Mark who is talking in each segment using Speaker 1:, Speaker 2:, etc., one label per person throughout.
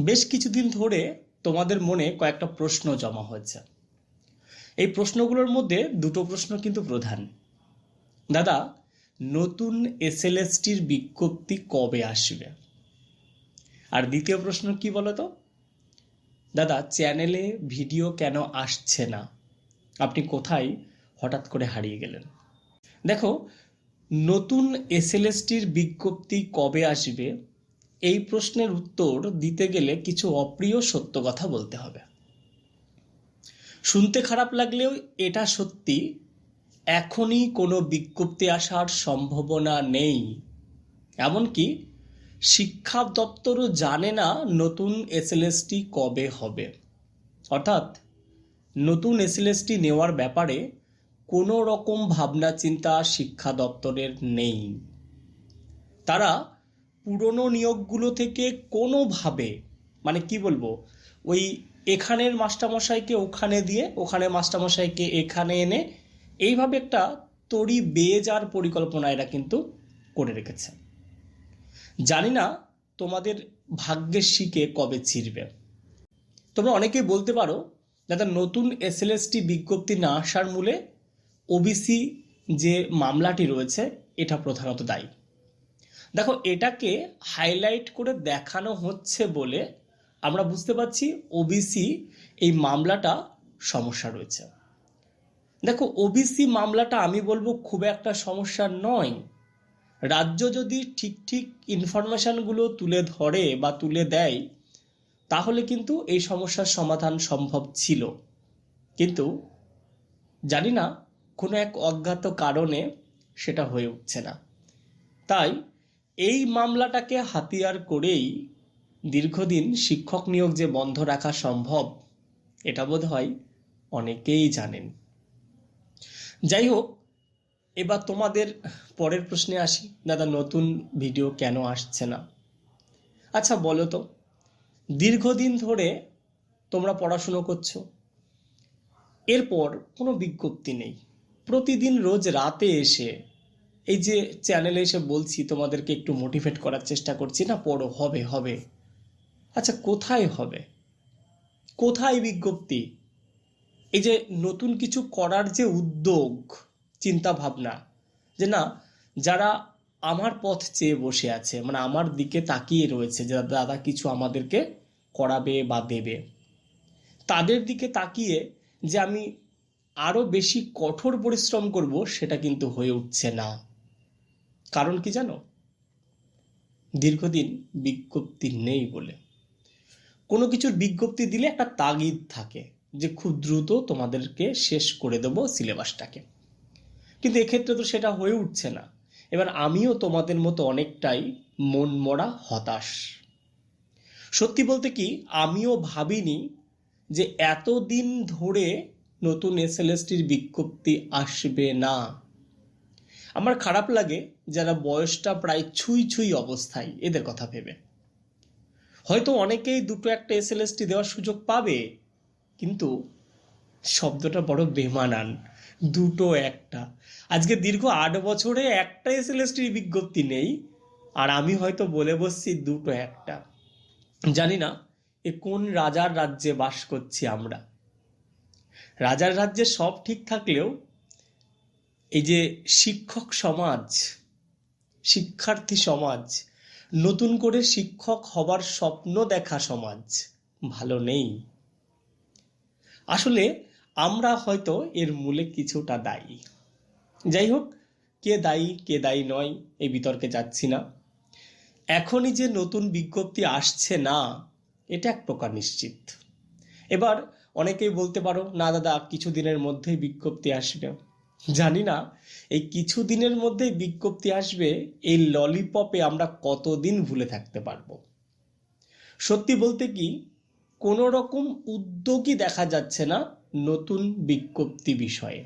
Speaker 1: বেশ কিছুদিন ধরে তোমাদের মনে কয়েকটা প্রশ্ন জমা হয়েছে। এই প্রশ্নগুলোর মধ্যে দুটো প্রশ্ন কিন্তু প্রধান। দাদা, নতুন এসএলএসটির বিজ্ঞপ্তি কবে আসবে? আর দ্বিতীয় প্রশ্ন কি বলতো? দাদা, চ্যানেলে ভিডিও কেন আসছে না? আপনি কোথায়? হঠাৎ করে হারিয়ে গেলেন। দেখো, নতুন এসএলএসটির বিজ্ঞপ্তি কবে আসবে? এই প্রশ্নের উত্তর দিতে গেলে কিছু অপ্রিয় সত্য কথা বলতে হবে। শুনতে খারাপ লাগলেও এটা সত্যি, এখনই কোনো বিজ্ঞপ্তি আসার সম্ভাবনা নেই। এমনকি শিক্ষা দপ্তরও জানে না নতুন এসএলএসটি কবে হবে। অর্থাৎ নতুন এসএলএসটি নেওয়ার ব্যাপারে কোনো রকম ভাবনা চিন্তা শিক্ষা দপ্তরের নেই। তারা পুরনো নিয়োগগুলো থেকে কোনোভাবে মানে কি বলব, ওই এখানের মাস্টারমশাইকে ওখানে দিয়ে ওখানে মাস্টারমশাইকে এখানে এনে এইভাবে একটা তড়ি বেয়ে যাওয়ার পরিকল্পনা এরা কিন্তু করে রেখেছে। জানি না তোমাদের ভাগ্যের শিকে কবে ছিঁড়বে। তোমরা অনেকেই বলতে পারো দাদা নতুন এসএলএসটি বিজ্ঞপ্তি না আসার মূলে ওবিসি যে মামলাটি রয়েছে, এটা প্রধানত দায়ী। দেখো, এটাকে হাইলাইট করে দেখানো হচ্ছে বলে আমরা বুঝতে পারছি ওবিসি এই মামলাটা সমস্যা রয়েছে। দেখো ওবিসি মামলাটা আমি বলব খুব একটা সমস্যা নয়। রাজ্য যদি ঠিক ঠিক ইনফরমেশনগুলো তুলে ধরে বা তুলে দেয়, তাহলে কিন্তু এই সমস্যার সমাধান সম্ভব ছিল। কিন্তু জানি না, কোনো এক অজ্ঞাত কারণে সেটা হয়ে উঠছে না। তাই এই মামলাটাকে হাতিয়ার করেই দীর্ঘদিন শিক্ষক নিয়োগ যে বন্ধ রাখা সম্ভব, এটা বোধ হয় অনেকেই জানেন। যাই হোক, এবার তোমাদের পরের প্রশ্নে আসি। দাদা, নতুন ভিডিও কেন আসছে না? আচ্ছা বলো তো, দীর্ঘদিন ধরে তোমরা পড়াশুনো করছ, এরপর কোনো বিজ্ঞপ্তি নেই। প্রতিদিন রোজ রাতে এসে এই যে চ্যানেলে এসে বলছি, তোমাদেরকে একটু মোটিভেট করার চেষ্টা করছি, না? পড়ো, হবে হবে। আচ্ছা কোথায় হবে? কোথায় বিজ্ঞপ্তি? এই যে নতুন কিছু করার যে উদ্যোগ, চিন্তা ভাবনা, যে না, যারা আমার পথ চেয়ে বসে আছে মানে আমার দিকে তাকিয়ে রয়েছে, যে দাদা কিছু আমাদেরকে করাবে বা দেবে, তাদের দিকে তাকিয়ে যে আমি আরও বেশি কঠোর পরিশ্রম করব, সেটা কিন্তু হয়ে উঠছে না। কারণ কি জানো? দীর্ঘদিন বিজ্ঞপ্তি নেই বলে। কোনো কিছুর বিজ্ঞপ্তি দিলে একটা তাগিদ থাকে যে খুব দ্রুত তোমাদেরকে শেষ করে দেবো সিলেবাসটাকে। কিন্তু এক্ষেত্রে তো সেটা হয়ে উঠছে না। এবার আমিও তোমাদের মতো অনেকটাই মন মরা হতাশ। সত্যি বলতে কি, আমিও ভাবিনি যে এতদিন ধরে নতুন এসএলএসটির বিজ্ঞপ্তি আসবে না। আমার খারাপ লাগে যারা বয়সটা প্রায় ছুঁই ছুঁই অবস্থায় এদের কথা ভেবে। হয়তো অনেকেই দুটো একটা এস এল এসএলএসটি দেওয়ার সুযোগ পাবে, কিন্তু শব্দটা বড় বেমানান, দুটো একটা। আজকে দীর্ঘ আট বছরে একটা এস এল এসএলএসটির বিজ্ঞপ্তি নেই, আর আমি হয়তো বলে বসছি দুটো একটা। জানি না এ কোন রাজার রাজ্যে বাস করছি আমরা। রাজার রাজ্যে সব ঠিক থাকলেও এই যে শিক্ষক সমাজ, শিক্ষার্থী সমাজ, নতুন করে শিক্ষক হবার স্বপ্ন দেখা সমাজ, ভালো নেই। আসলে আমরা হয়তো এর মূলে কিছুটা দায়ী। যাই হোক, কে দায়ী কে দায়ী নয়, এই বিতর্কে যাচ্ছি না। এখনই যে নতুন বিজ্ঞপ্তি আসছে না, এটা এক প্রকার নিশ্চিত। এবার অনেকেই বলতে পারো, না দাদা, কিছুদিনের মধ্যেই বিজ্ঞপ্তি আসবে। জানি না, এই কিছু দিনের মধ্যেই বিজ্ঞপ্তি আসবে, এই ললিপপে আমরা কতদিন ভুলে থাকতে পারব। সত্যি বলতে কি কোনো রকম উদ্যোগই দেখা যাচ্ছে না নতুন বিজ্ঞপ্তি বিষয়ে।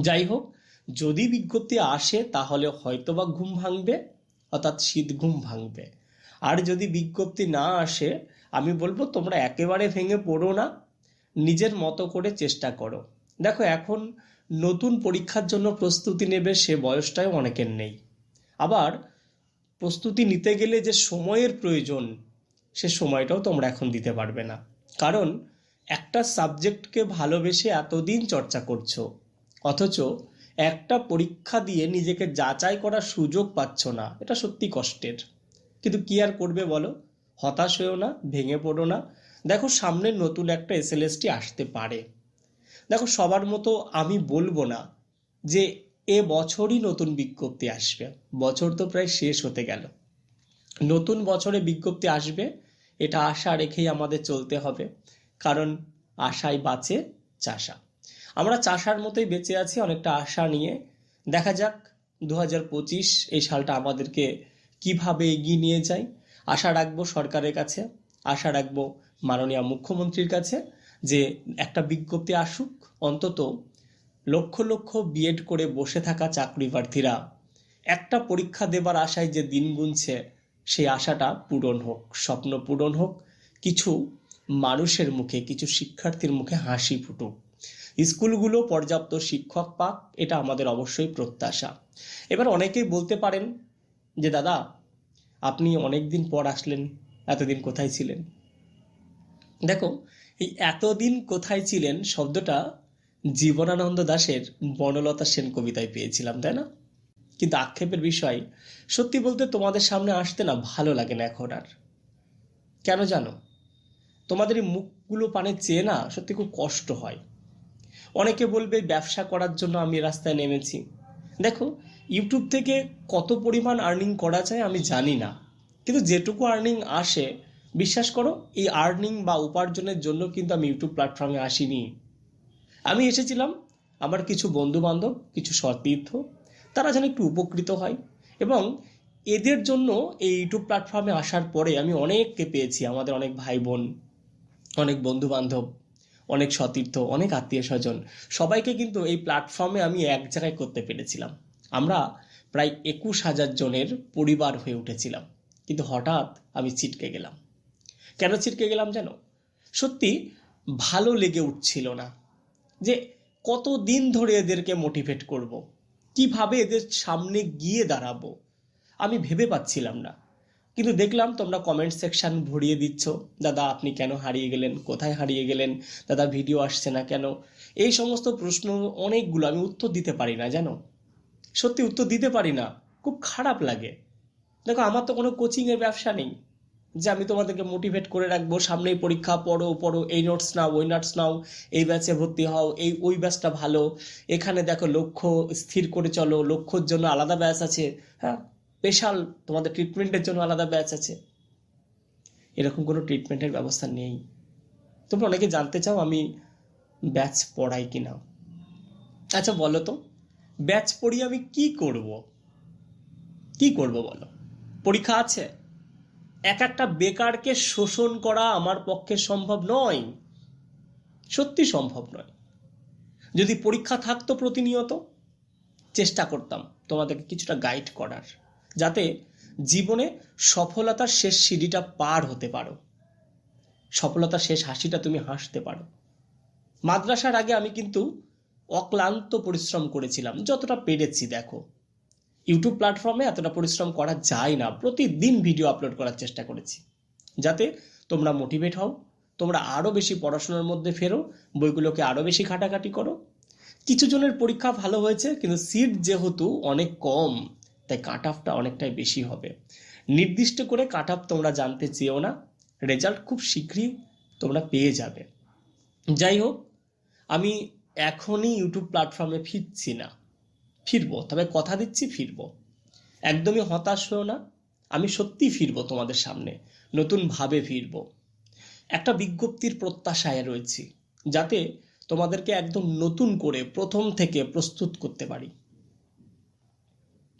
Speaker 1: যাই হোক, যদি বিজ্ঞপ্তি আসে, তাহলে হয়তোবা ঘুম ভাঙবে, অর্থাৎ শীত ঘুম ভাঙবে। আর যদি বিজ্ঞপ্তি না আসে, আমি বলব তোমরা একেবারে ভেঙে পড়ো না, নিজের মতো করে চেষ্টা করো। দেখো, এখন নতুন পরীক্ষার জন্য প্রস্তুতি নেবে সে বয়সটাও অনেকের নেই। আবার প্রস্তুতি নিতে গেলে যে সময়ের প্রয়োজন, সে সময়টাও তোমরা এখন দিতে পারবে না। কারণ একটা সাবজেক্টকে ভালোবেসে এতদিন চর্চা করছ, অথচ একটা পরীক্ষা দিয়ে নিজেকে যাচাই করার সুযোগ পাচ্ছ না, এটা সত্যি কষ্টের। কিন্তু কি আর করবে বলো? হতাশ হয়েও না, ভেঙে পড়ো না। দেখো সামনে নতুন একটা এসএলএসটি আসতে পারে। দেখো, সবার মতো আমি বলব না যে এ বছরই নতুন বিজ্ঞপ্তি আসবে। বছর তো প্রায় শেষ হতে গেল। নতুন বছরে বিজ্ঞপ্তি আসবে, এটা আশা রেখেই আমাদের চলতে হবে, কারণ আশায় বাঁচে চাষা। আমরা চাষার মতোই বেঁচে আছি, অনেকটা আশা নিয়ে। দেখা যাক দু এই সালটা আমাদেরকে কীভাবে এগিয়ে নিয়ে যায়। আশা রাখব সরকারের কাছে, আশা রাখব মাননীয় মুখ্যমন্ত্রীর কাছে যে একটা বিজ্ঞপ্তি আসুক অন্তত লক্ষ লক্ষ বিএড করে বসে থাকা চাকরি প্রার্থীরা একটা পরীক্ষা দেবার আশায় যে দিন গুনছে, সেই আশাটা পূরণ হোক, স্বপ্ন পূরণ হোক, কিছু মানুষের মুখে, কিছু শিক্ষার্থীর মুখে হাসি ফুটুক। স্কুলগুলো পর্যাপ্ত শিক্ষক পাক, এটা আমাদের অবশ্যই প্রত্যাশা। এবার অনেকেই বলতে পারেন যে, দাদা, আপনি অনেক দিন পর আসলেন, এতদিন কোথায় ছিলেন? দেখো, এই এতদিন কোথায় ছিলেন শব্দটা জীবনানন্দ দাশের বনলতা সেন কবিতায় পেয়েছিলাম, তাই না? কিন্তু আক্ষেপের বিষয়, সত্যি বলতে তোমাদের সামনে আসতে না ভালো লাগে না এখন আর। কেন জানো? তোমাদের এই মুখগুলো পানে চেয়ে না সত্যি খুব কষ্ট হয়। অনেকে বলবে, ব্যবসা করার জন্য আমি রাস্তায় নেমেছি। দেখো, ইউটিউব থেকে কত পরিমাণ আর্নিং করা যায় আমি জানি না। কিন্তু যেটুকু আর্নিং আসে, বিশ্বাস করো, এই আর্নিং বা উপার্জনের জন্য কিন্তু আমি ইউটিউব প্ল্যাটফর্মে আসিনি। আমি এসেছিলাম, আমার কিছু বন্ধু বান্ধব কিছু সতীর্থ, তারা যেন একটু উপকৃত হয় এবং এদের জন্য এই ইউটিউব প্ল্যাটফর্মে আসার পরে আমি অনেককে পেয়েছি, আমাদের অনেক ভাই বোন অনেক বন্ধু বান্ধব অনেক সতীর্থ, অনেক আত্মীয় স্বজন, সবাইকে কিন্তু এই প্ল্যাটফর্মে আমি এক জায়গায় করতে পেরেছিলাম। আমরা প্রায় একুশ হাজার জনের পরিবার হয়ে উঠেছিলাম, কিন্তু হঠাৎ আমি ছিটকে গেলাম। কেন ছিটকে গেলাম জানো? সত্যি ভালো লেগে উঠছিল না। যে কত দিন ধরে এদেরকে মোটিভেট করব। কীভাবে এদের সামনে গিয়ে দাঁড়াবো? আমি ভেবে পাচ্ছিলাম না। কিন্তু দেখলাম তোমরা কমেন্ট সেকশন ভরিয়ে দিচ্ছ, দাদা, আপনি কেন হারিয়ে গেলেন? কোথায় হারিয়ে গেলেন? দাদা ভিডিও আসছে না কেন? এই সমস্ত প্রশ্ন অনেকগুলো আমি উত্তর দিতে পারি না, জানো? সত্যি উত্তর দিতে পারি না। খুব খারাপ লাগে। দেখো, আমার তো কোনো কোচিংয়ের ব্যবসা নেই। যে আমি তোমাদেরকে মোটিভেট করে রাখব, সামনেই পরীক্ষা, পড়ো পড়ো, এই নোটস নাও, ওই নোটস নাও, এই ব্যাচে ভর্তি হও, এই, ওই ব্যাচটা ভালো। এখানে দেখো লক্ষ্য স্থির করে চলো, লক্ষ্যর জন্য আলাদা ব্যাচ আছে হ্যাঁ? স্পেশাল তোমাদের ট্রিটমেন্টের জন্য আলাদা ব্যাচ আছে। এরকম কোনো ট্রিটমেন্টের ব্যবস্থা নেই। তোমরা অনেকে জানতে চাও আমি ব্যাচ পড়াই কি না আচ্ছা বলো তো ব্যাচ পড়িয়ে আমি কি করব? কি করব বলো? পরীক্ষা আছে? এক একটা বেকারকে শোষণ করা আমার পক্ষে সম্ভব নয়। সত্যি সম্ভব নয়। যদি পরীক্ষা থাকতো প্রতিনিয়ত, চেষ্টা করতাম তোমাদেরকে কিছুটা গাইড করার, যাতে জীবনে সফলতার শেষ সিঁড়িটা পার হতে পারো। সফলতার শেষ হাসিটা তুমি হাসতে পারো। মাদ্রাসার আগে আমি কিন্তু অক্লান্ত পরিশ্রম করেছিলাম, যতটা পেরেছি, দেখো। ইউটিউব প্ল্যাটফর্মে এতটা পরিশ্রম করা যায় না। প্রতিদিন ভিডিও আপলোড করার চেষ্টা করেছি। যাতে তোমরা মোটিভেট হও, তোমরা আরও বেশি পড়াশোনার মধ্যে ফেরো, বইগুলোকে আরও বেশি ঘাটাঘাটি করো। কিছু জনের পরীক্ষা ভালো হয়েছে, কিন্তু সিট যেহেতু অনেক কম, তাই কাট অফটা অনেকটাই বেশি হবে। নির্দিষ্ট করে কাট অফ তোমরা জানতে চেয়েও না। রেজাল্ট খুব শীঘ্রই তোমরা পেয়ে যাবে। যাই হোক, আমি এখনই ইউটিউব প্ল্যাটফর্মে ফিরছি না। ফিরবো, তবে কথা দিচ্ছি ফিরবো। একদমই হতাশ হও না, আমি সত্যি ফিরবো তোমাদের সামনে নতুনভাবে ফিরবো। একটা বিজ্ঞপ্তির প্রত্যাশায় রয়েছি, যাতে তোমাদেরকে একদম নতুন করে প্রথম থেকে প্রস্তুত করতে পারি।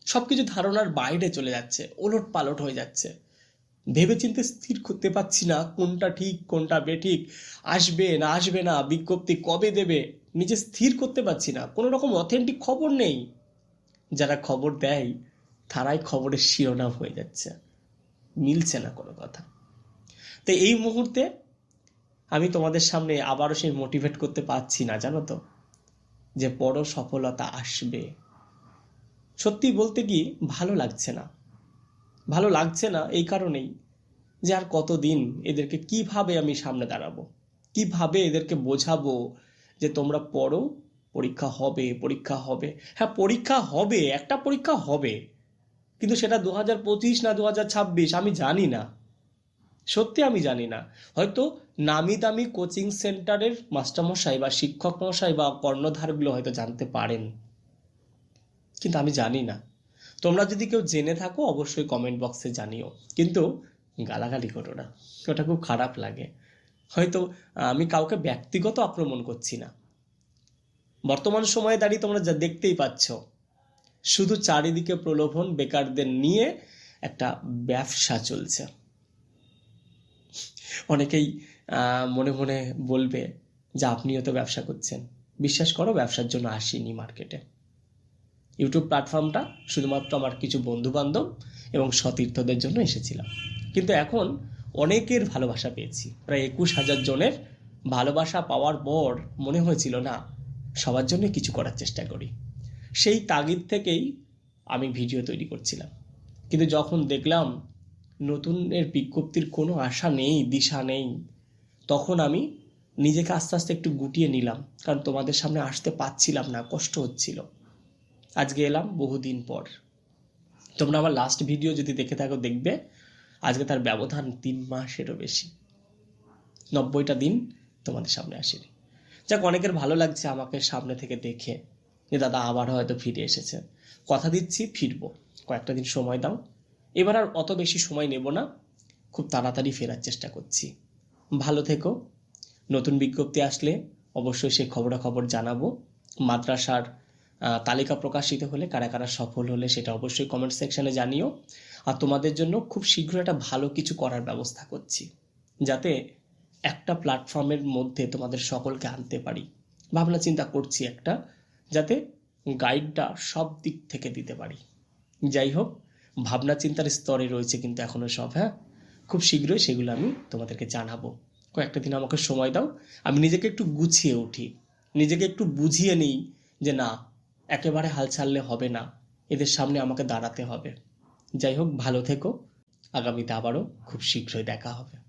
Speaker 1: সবকিছু ধারণার বাইরে চলে যাচ্ছে ওলট পালট হয়ে যাচ্ছে। ভেবেচিন্তে স্থির করতে পারছি না, কোনটা ঠিক, কোনটা বেঠিক, আসবে না আসবে না, বিজ্ঞপ্তি কবে দেবে, নিজে স্থির করতে পারছি না কোনো রকম অথেন্টিক খবর নেই। যারা খবর দেয়, তারাই খবরের শিরোনাম হয়ে যাচ্ছে। মিলছে না কোনো কথা। তো এই মুহূর্তে আমি তোমাদের সামনে আবারও সেই মোটিভেট করতে পারছি না, জানো তো? যে বড় সফলতা আসবে। সত্যি বলতে কি, ভালো লাগছে না। ভালো লাগছে না এই কারণেই যে আর কতদিন এদেরকে কীভাবে আমি সামনে দাঁড়াবো? কীভাবে এদেরকে বোঝাবো যে তোমরা পড়ো পরীক্ষা হবে পরীক্ষা হবে। হ্যাঁ পরীক্ষা হবে, একটা পরীক্ষা হবে। কিন্তু সেটা দু হাজার পঁচিশ না দু হাজার ছাব্বিশ, আমি জানি না। সত্যি আমি জানি না। হয়তো নামি দামি কোচিং সেন্টারের মাস্টারমশাই বা শিক্ষক মশাই বা কর্ণধারগুলো হয়তো জানতে পারেন। কিন্তু আমি জানি না। তোমরা যদি কেউ জেনে থাকো, অবশ্যই কমেন্ট বক্সে জানিও। কিন্তু গালাগালি করো না। ওটা খুব খারাপ লাগে। হয়তো আমি কাউকে ব্যক্তিগত আক্রমণ করছি না। বর্তমান সময়ে দাঁড়িয়ে তোমরা যা দেখতেই পাচ্ছ, শুধু চারিদিকে প্রলোভন বেকারদের নিয়ে একটা ব্যবসা চলছে। অনেকেই মনে মনে বলবে যে আপনিও তো ব্যবসা করছেন। বিশ্বাস করো, ব্যবসার জন্য আসিনি মার্কেটে ইউটিউব প্ল্যাটফর্মটা শুধুমাত্র আমার কিছু বন্ধু বান্ধব এবং সতীর্থদের জন্য এসেছিলাম কিন্তু এখন অনেকের ভালোবাসা পেয়েছি। প্রায় একুশ হাজার জনের ভালোবাসা পাওয়ার পর মনে হয়েছিল, না সবার জন্য কিছু করার চেষ্টা করি। সেই তাগিদ থেকেই আমি ভিডিও তৈরি করছিলাম। কিন্তু যখন দেখলাম নতুনের বিজ্ঞপ্তির কোনো আশা নেই, দিশা নেই, তখন আমি নিজেকে আস্তে আস্তে একটু গুটিয়ে নিলাম। কারণ তোমাদের সামনে আসতে পারছিলাম না, কষ্ট হচ্ছিল। আজকে এলাম বহুদিন পর। তোমরা আমার লাস্ট ভিডিও যদি দেখে থাকো, দেখবে আজকে তার ব্যবধান তিন মাসেরও বেশি। নব্বইটা দিন তোমাদের সামনে আসেনি। যাক, অনেকের ভালো লাগছে আমাকে সামনে থেকে দেখে যে দাদা আবার হয়তো ফিরে এসেছে। কথা দিচ্ছি, ফিরবো। কয়েকটা দিন সময় দাও। এবার আর অত বেশি সময় নেব না। খুব তাড়াতাড়ি ফেরার চেষ্টা করছি। ভালো থেকো। নতুন বিজ্ঞপ্তি আসলে অবশ্যই সেই খবরাখবর জানাব। মাদ্রাসার তালিকা প্রকাশিত হলে কারা কারা সফল হলে সেটা অবশ্যই কমেন্ট সেকশানে জানিও। আর তোমাদের জন্য খুব শীঘ্র একটা ভালো কিছু করার ব্যবস্থা করছি। যাতে একটা প্ল্যাটফর্মের মধ্যে তোমাদের সকলকে আনতে পারি। ভাবনা চিন্তা করছি একটা, যাতে গাইডটা সব দিক থেকে দিতে পারি। যাই হোক, ভাবনা চিন্তার স্তরে রয়েছে কিন্তু এখনও সব হ্যাঁ? খুব শীঘ্রই সেগুলো আমি তোমাদেরকে জানাব। কয়েকটা দিন আমাকে সময় দাও, আমি নিজেকে একটু গুছিয়ে উঠি। নিজেকে একটু বুঝিয়ে নিই যে না, একেবারে হাল ছাড়লে হবে না, এদের সামনে আমাকে দাঁড়াতে হবে। যাই হোক, ভালো থেকো। আগামীতে আবারও খুব শীঘ্রই দেখা হবে।